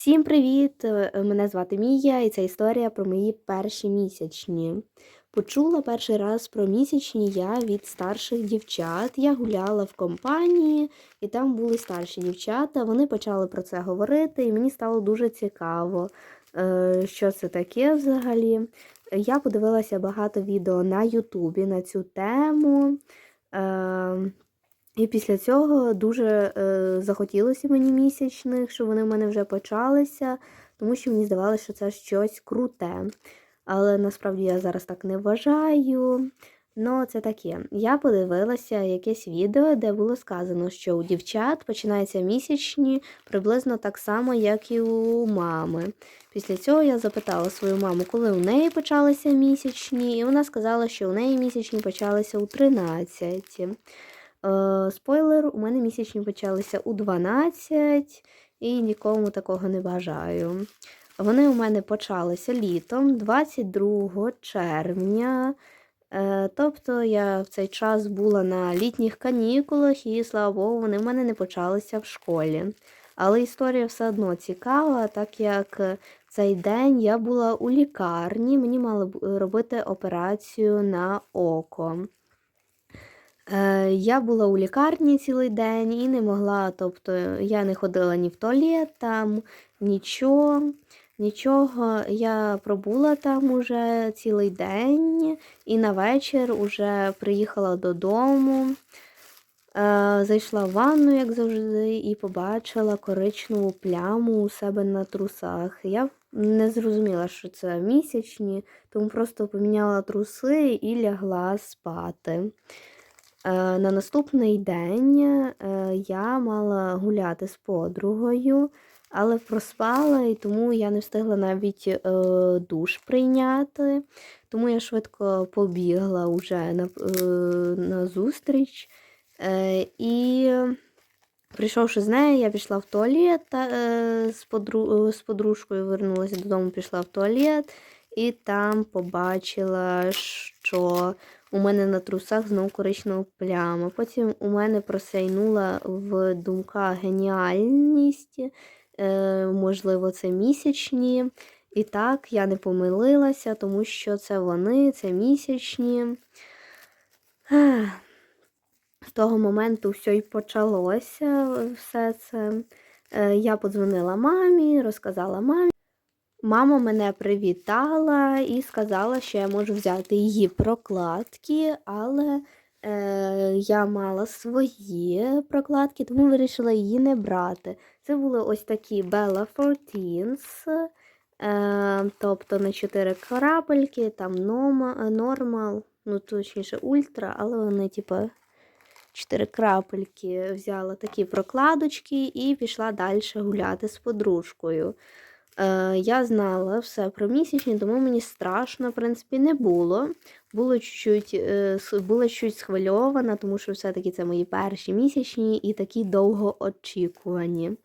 Всім привіт! Е, Мене звати Мія, і це історія про мої перші місячні. Почула перший раз про місячні я від старших дівчат. Я гуляла в компанії, і там були старші дівчата. Вони почали про це говорити, і мені стало дуже цікаво, е, що це таке взагалі. Я подивилася багато відео на Ютубі на цю тему. І після цього дуже е, захотілося мені місячних, щоб вони в мене вже почалися, тому що мені здавалося, що це щось круте. Але насправді я зараз так не вважаю. Ну, це таке. Я подивилася якесь відео, де було сказано, що у дівчат починаються місячні приблизно так само, як і у мами. Після цього я запитала свою маму, коли у неї почалися місячні, і вона сказала, що у неї місячні почалися у 13. Е, Спойлер, у мене місячні почалися у 12 і нікому такого не бажаю. Вони у мене почалися літом 22 червня. Е, Тобто я в цей час була на літніх канікулах, і, слава Богу, вони в мене не почалися в школі. Але історія все одно цікава, так як цей день я була у лікарні, мені мали робити операцію на око. Е, Я була у лікарні цілий день і не могла, тобто я не ходила ні в туалет там, нічого. Нічого, я пробула там уже цілий день і на вечір уже приїхала додому, е, зайшла в ванну, як завжди, і побачила коричневу пляму у себе на трусах. Я не зрозуміла, що це місячні, тому просто поміняла труси і лягла спати. Е, На наступний день е, я мала гуляти з подругою, але проспала, і тому я не встигла навіть е, душ прийняти. Тому я швидко побігла вже на, на зустріч. І прийшовши з нею, я пішла в туалет та, з, подру, з подружкою, вернулася додому, пішла в туалет і там побачила, що у мене на трусах знову коричнева пляма. Потім у мене просяйнула в думках геніальність, е, можливо, це місячні. І так, я не помилилася, тому що це вони, це місячні. З того моменту все і почалося все це. Е, Я подзвонила мамі, розказала мамі. Мама мене привітала і сказала, що я можу взяти її прокладки, але е, я мала свої прокладки, тому вирішила її не брати. Це були ось такі Bella 14, е, тобто на 4 крапельки, там Noma- Normal, ну точніше ультра, але вони, типу, 4 крапельки взяла такі прокладочки і пішла далі гуляти з подружкою. Е, я знала все про місячні, тому мені страшно, в принципі, не було. Було чуть-чуть, е, була чуть схвильована, тому що все-таки це мої перші місячні і такі довгоочікувані.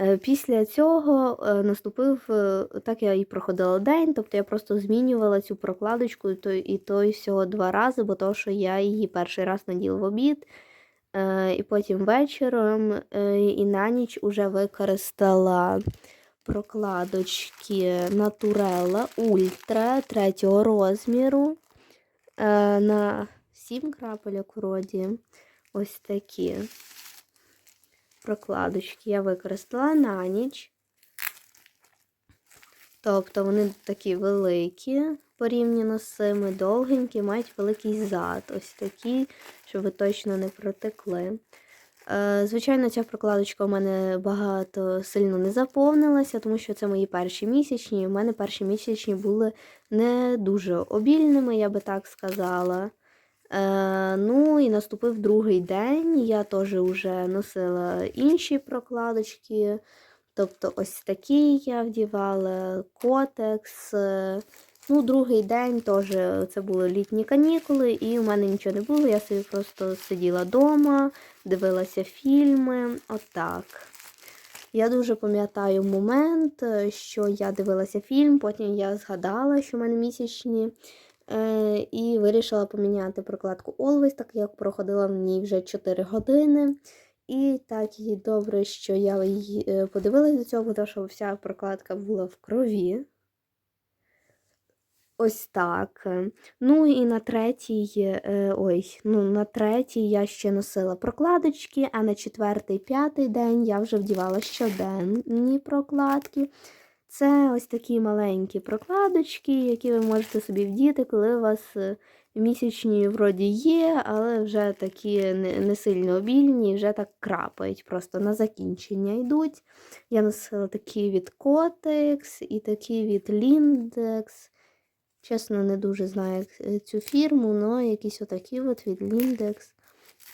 Е, Після цього е, наступив, е, так я і проходила день, тобто я просто змінювала цю прокладочку і той, і той всього два рази, бо то, що я її перший раз наділа в обід, і потім вечором, е, і на ніч уже використала прокладочки Naturella Ultra третього розміру е, на 7 крапельок вроді. Ось такі прокладочки я використала на ніч. Тобто вони такі великі, порівняно з цими довгенькі, мають великий зад. Ось такі, щоб ви точно не протекли. Е, Звичайно, ця прокладочка у мене багато сильно не заповнилася, тому що це мої перші місячні. У мене перші місячні були не дуже обільними, я би так сказала. Е, ну і наступив другий день. Я теж вже носила інші прокладочки. Тобто ось такі я вдівала, котекс. Е, Ну, другий день теж це були літні канікули, і у мене нічого не було. Я собі просто сиділа вдома, дивилася фільми. Отак. Я дуже пам'ятаю момент, е, що я дивилася фільм, потім я згадала, що в мене місячні, е, і вирішила поміняти прокладку Always, так як проходила в ній вже 4 години. І так і добре, що я її е, подивилась до цього, тому що вся прокладка була в крові. Ось так. Ну і на третій, е, ой, ну на третій я ще носила прокладочки, а на четвертий, п'ятий день я вже вдівала щоденні прокладки. Це ось такі маленькі прокладочки, які ви можете собі вдіти, коли у вас е, місячні вроді є, але вже такі не, сильно обільні, вже так крапають, просто на закінчення йдуть. Я носила такі від Kotex і такі від Lindex. Чесно, не дуже знаю е, цю фірму, але якісь отакі от від Lindex.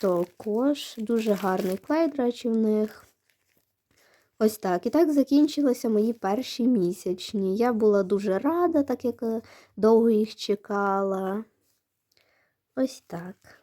Також дуже гарний клей, до речі, в них. Ось так. І так закінчилися мої перші місячні. Я була дуже рада, так як е, довго їх чекала. Ось так.